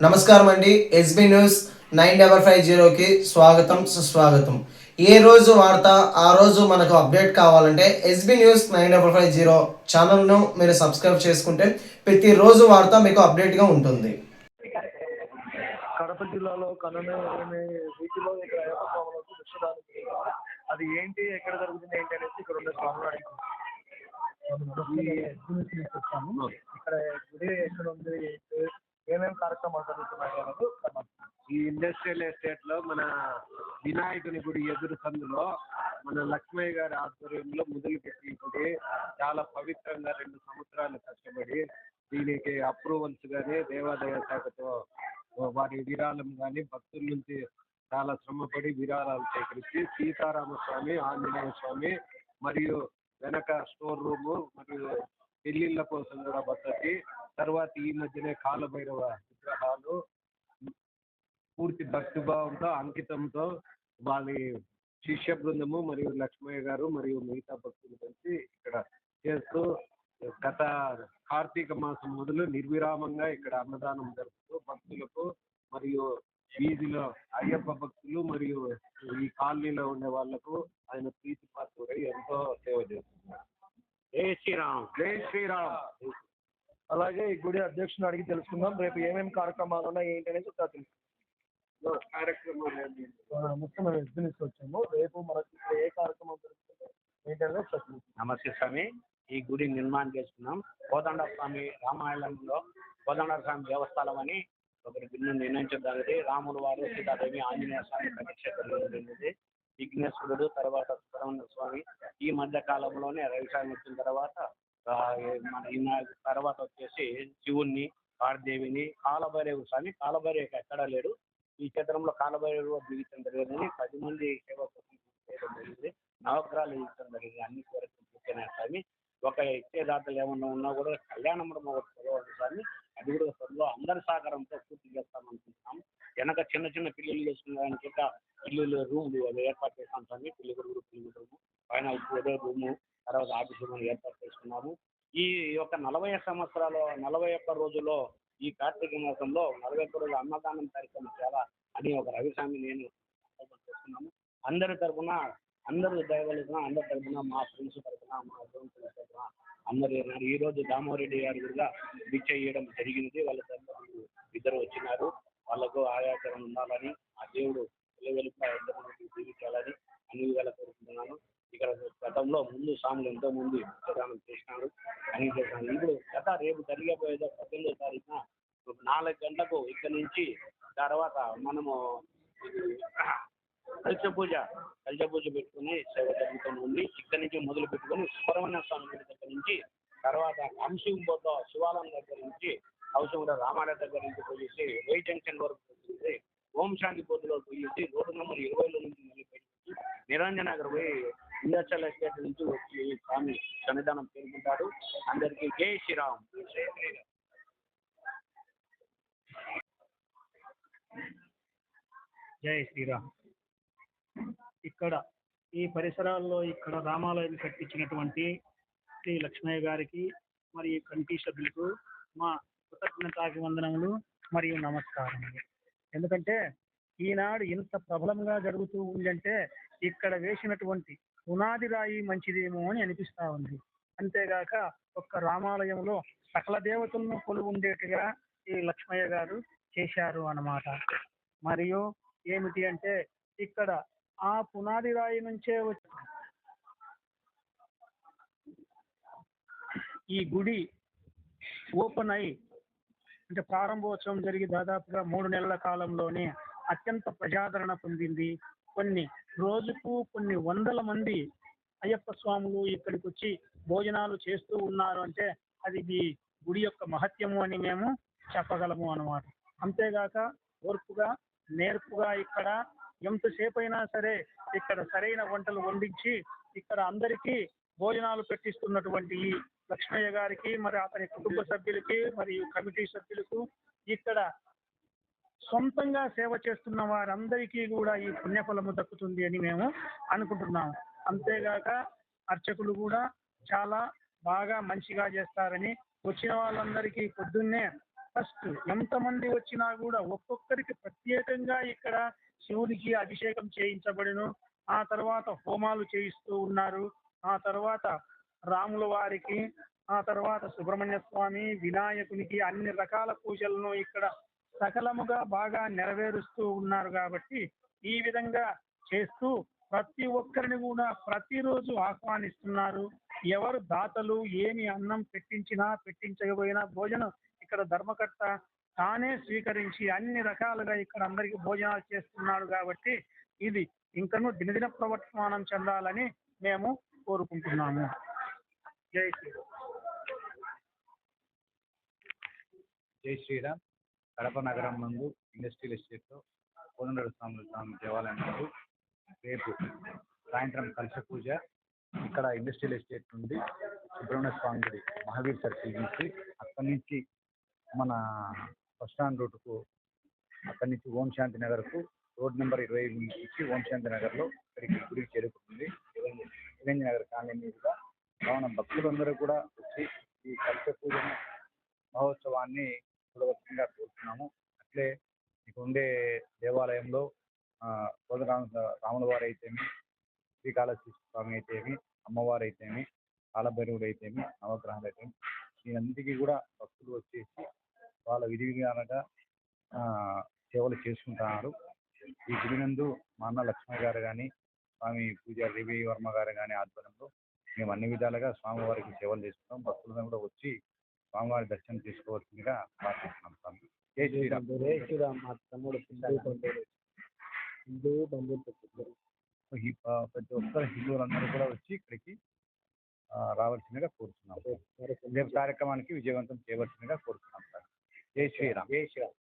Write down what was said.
నమస్కారం అండి S B news nine double five జీరోకి స్వాగతం సుస్వాగతం. ఏ రోజు వార్త ఆ రోజు మనకు అప్డేట్ కావాలంటే S B news nine double five zero ఛానల్ను మీరు సబ్స్క్రైబ్ చేసుకుంటే ప్రతిరోజు వార్త మీకు అప్డేట్గా ఉంటుంది. కడప జిల్లాలో కననే వీటిలో ఇక్కడ అది ఏంటి ఎక్కడ జరుగుతుంది ఏంటి అనేసి ఇక్కడ అడిగారు వచ్చాము ఇక్కడ గుడి ఎక్కడ ఉంది ఏంటి, ఏమేమి కార్యక్రమాలు ఈ ఇండస్ట్రియల్ ఎస్టేట్లో మన వినాయకుని గుడి ఎదురు సందులో మన లక్ష్మయ్య గారి ఆధ్వర్యంలో మొదలుపెట్టి పెట్టి గుడి చాలా పవిత్రంగా రెండు సంవత్సరాలు కష్టపడి దీనికి అప్రూవల్స్ కానీ దేవాదాయ శాఖతో వారి విరాళం కానీ భక్తుల నుంచి చాలా శ్రమపడి విరాళాలు సేకరించి సీతారామ స్వామి ఆంజనేయ స్వామి మరియు వెనక స్టోర్ రూము మరియు పెళ్ళిళ్ళ కోసం కూడా పద్ధతి తర్వాత ఈ మధ్యనే కాలభైరవ విగ్రహాలు పూర్తి భక్తిభావంతో అంకితంతో వాళ్ళ శిష్య బృందము మరియు లక్ష్మయ్య గారు మరియు మిగతా భక్తులు కలిసి ఇక్కడ చేస్తూ గత కార్తీక మాసం మొదలు నిర్విరామంగా ఇక్కడ అన్నదానం జరుపుతూ భక్తులకు మరియు వీధిలో అయ్యప్ప భక్తులు మరియు ఈ కాలనీలో ఉండే వాళ్ళకు ఆయన ప్రీతి పాత్రుడై ఎంతో సేవ చేస్తున్నారు. జై శ్రీరామ్. జై శ్రీరామ్. అలాగే ఈ గుడి అధ్యక్షుని అడిగి తెలుసుకుందాం. రేపు ఏమేమి కార్యక్రమాలు ఉన్నాయి ఏంటి అనేది కూడా తెలుసుకుందాం. కార్యక్రమాలు మొత్తం వచ్చాము. రేపు మనకి ఏ కార్యక్రమం జరుగుతుంది ఏంటి అనేది ఒకసారి తెలుసుకుందాం. నమస్తే స్వామి. ఈ గుడి నిర్మాణం చేసుకున్నాం. కోదండ స్వామి రామాయణంలో కోదండ స్వామి దేవస్థానం అని ఒకరి బిల్లు నిర్ణయించడం జరిగింది. రాములు వారు సీతాదేవి ఆంజనేయ స్వామి ప్రతిష్ట జరిగింది. విఘ్నేశ్వరుడు తర్వాత సుబ్రహ్మణ్య స్వామి ఈ మధ్య కాలంలోనే రవిస్వామి వచ్చిన తర్వాత మన ఈయన తర్వాత వచ్చేసి శివుణ్ణి పార్దేవిని కాలభైరవ స్వామి కాలభైరవ ఎక్కడా లేడు. ఈ క్షేత్రంలో కాలభైరవ జీవితం జరిగిందని పది మంది సేవకు చేయడం జరిగింది. నవగ్రహాలు ఇచ్చడం జరిగింది. అన్ని కోరికలు స్వామి. ఒక ఇచ్చేదాతలు ఏమన్నా ఉన్నా కూడా కళ్యాణ మండపం ఒకటి చదవాలి స్వామి. అది కూడా త్వరలో అందరి సహకారంతో పూర్తి చేస్తామనుకుంటున్నాం వెనక చిన్న చిన్న పిల్లలు చేసుకునేదానికి ఇంకా ఇల్లు రూమ్లు అవి ఏర్పాటు చేస్తాం స్వామి. పిల్లి కొడుకు పిల్లి రూము పైన రూము తర్వాత ఆఫీస్ రూమ్ ఏర్పాటు చేసుకున్నాము ఈ యొక్క నలభై సంవత్సరాలు నలభై ఒక్క రోజుల్లో ఈ కార్తీక మాసంలో నలభై ఒక్క రోజుల అన్నదానం కార్యక్రమం చేయాలా అని ఒక రవిస్వామి నేను సంకల్పం అందరి తరపున అందరూ దయవలసిన అందరి తరపున మా ఫ్రెండ్స్ తరపున మా ఫ్రెండ్స్ తరపున అందరు ఈ రోజు దామోరెడ్డి గారు కూడా భిక్ష చేయడం జరిగింది. వాళ్ళ తరఫున ఇద్దరు వచ్చినారు. వాళ్ళకు ఆయాచరణ ఉండాలని ఆ దేవుడు వెలుగులుగా ఇద్దరు జీవించాలని అన్ని విధాలు కోరుకుంటున్నాను. ఇక్కడ గతంలో ముందు స్వాములు ఎంతో మంది ప్రదానం చేసినారు అని చేశాను ఇప్పుడు గత రేపు జరిగబోయేదో పద్దెనిమిదో తారీఖున నాలుగు గంటలకు ఇక్కడ నుంచి తర్వాత మనము ఇది కలశ పూజ కలశ పూజ పెట్టుకుని సేవ జరుగుతూ ఉంది. ఇక్కడ నుంచి మొదలు పెట్టుకుని సుబ్రహ్మణ్య స్వామి గుడి దగ్గర నుంచి తర్వాత అంశంబోతో శివాలయం దగ్గర నుంచి అవసరం రామాలయ దగ్గర నుంచి పోయేసి వై జంక్షన్ వరకు పోయేసి ఓం శాంతి బోధులో పోయేసి రోడ్డు నెంబర్ ఇరవైలో నుంచి మళ్ళీ నిరంజనగర్ పోయి ఇండస్ట్రియల్ ఎస్టేట్ నుంచి వచ్చి స్వామి సన్నిధానం చేరుకుంటారు అందరికీ జై శ్రీరామ్. జై శ్రీరామ్. జై శ్రీరామ్ ఇక్కడ ఈ పరిసరాల్లో ఇక్కడ రామాలయం కట్టించినటువంటి శ్రీ లక్ష్మయ్య గారికి మరియు కమిటీ సభ్యులకు మా కృతజ్ఞతాభివందనములు మరియు నమస్కారములు. ఎందుకంటే ఈనాడు ఇంత ప్రబలంగా జరుగుతూ ఉందంటే ఇక్కడ వేసినటువంటి పునాది రాయి మంచిదేమో అని అనిపిస్తా ఉంది. అంతేగాక ఒక్క రామాలయంలో సకల దేవతలను కొలువుండేట్టుగా ఈ లక్ష్మయ్య గారు చేశారు అన్నమాట. మరియు ఏమిటి అంటే ఇక్కడ ఆ పునాది రాయి నుంచే వచ్చి ఈ గుడి ఓపెన్ అయి అంటే ప్రారంభోత్సవం జరిగి దాదాపుగా మూడు నెలల కాలంలోనే అత్యంత ప్రజాదరణ పొందింది. కొన్ని రోజుకు కొన్ని వందల మంది అయ్యప్ప స్వాములు ఇక్కడికి వచ్చి భోజనాలు చేస్తూ ఉన్నారు అంటే అది ఈ గుడి యొక్క మహత్యము అని మేము చెప్పగలము అన్నమాట. అంతేగాక ఓర్పుగా నేర్పుగా ఇక్కడ ఎంతసేపు అయినా సరే ఇక్కడ సరైన వంటలు వండించి ఇక్కడ అందరికీ భోజనాలు పెట్టిస్తున్నటువంటి ఈ లక్ష్మయ్య గారికి మరి అతని కుటుంబ సభ్యులకి మరియు కమిటీ సభ్యులకు ఇక్కడ సొంతంగా సేవ చేస్తున్న వారందరికీ కూడా ఈ పుణ్యఫలము దక్కుతుంది అని మేము అనుకుంటున్నాము. అంతేగాక అర్చకులు కూడా చాలా బాగా మంచిగా చేస్తారని వచ్చిన వాళ్ళందరికీ పొద్దున్నే ఫస్ట్ ఎంతమంది వచ్చినా కూడా ఒక్కొక్కరికి ప్రత్యేకంగా ఇక్కడ శివునికి అభిషేకం చేయించబడిను. ఆ తర్వాత హోమాలు చేయిస్తూ ఉన్నారు. ఆ తర్వాత రాముల వారికి ఆ తర్వాత సుబ్రహ్మణ్య స్వామి వినాయకునికి అన్ని రకాల పూజలను ఇక్కడ సకలముగా బాగా నెరవేరుస్తూ ఉన్నారు కాబట్టి ఈ విధంగా చేస్తూ ప్రతి ఒక్కరిని కూడా ప్రతిరోజు ఆహ్వానిస్తున్నారు. ఎవరు దాతలు ఏమి అన్నం పెట్టించినా పెట్టించకపోయినా భోజనం ఇక్కడ ధర్మకర్త తానే స్వీకరించి అన్ని రకాలుగా ఇక్కడ అందరికీ భోజనాలు చేస్తున్నాడు కాబట్టి ఇది ఇంకను దినదిన ప్రవర్తమానం చెందాలని మేము కోరుకుంటున్నాము. జై శ్రీరామ్. జై శ్రీరామ్. కడప నగరం నందు ఇండస్ట్రియల్ ఎస్టేట్లో కోదండర స్వామి స్వామి దేవాలయం నందు రేపు సాయంత్రం కలశ పూజ ఇక్కడ ఇండస్ట్రియల్ ఎస్టేట్ నుండి సుబ్రహ్మణ్య స్వామి గుడి మహావీర్ సర్కిల్ నుంచి అక్కడి నుంచి మన బస్ స్టాండ్ రూట్కు అక్కడి నుంచి ఓం శాంతి నగర్కు రోడ్ నెంబర్ ఇరవై ఐదు నుంచి ఓం శాంతి నగర్లో ఇక్కడికి గుడికి చేరుకుంటుంది. చిరంజీవి నగర్ కాలనీ మీదుగా కావున భక్తులందరూ కూడా వచ్చి ఈ కలశ పూజ మహోత్సవాన్ని చూడవలసిందిగా కోరుతున్నాము. అట్లే మీకు ఉండే దేవాలయంలో ఆ, కోదండరామ రాముల వారు అయితేమి శ్రీకాళహస్తి స్వామి అయితేమి అమ్మవారు అయితేమి కాలభైరవుడు అయితేమి నవగ్రహాలు అయితేమి దీనంతటికీ కూడా భక్తులు వచ్చేసి వాళ్ళ విధి విధానంగా ఆ, సేవలు చేసుకుంటున్నారు. ఈ గుడి నందు మా అన్న లక్ష్మణ్ గారు కానీ స్వామి పూజారి రవి వర్మ గారు కానీ ఆధ్వర్యంలో మేము అన్ని విధాలుగా స్వామివారికి సేవలు చేసుకుంటాం. భక్తులను కూడా వచ్చి స్వామివారి దర్శనం చేసుకోవాల్సిందిగా ప్రార్థిస్తున్నాం స్వామి. జై శ్రీరామ్. జై శ్రీరామ్. మా తమ్ముడు హిందూ బంధువులు. ప్రతి ఒక్కరు హిందువులందరూ కూడా వచ్చి ఇక్కడికి రావాల్సిందిగా కోరుతున్నాం రేపు కార్యక్రమానికి విజయవంతం చేయవలసిందిగా కోరుతున్నాం సార్. జై శ్రీరామ్. జై శ్రీరామ్.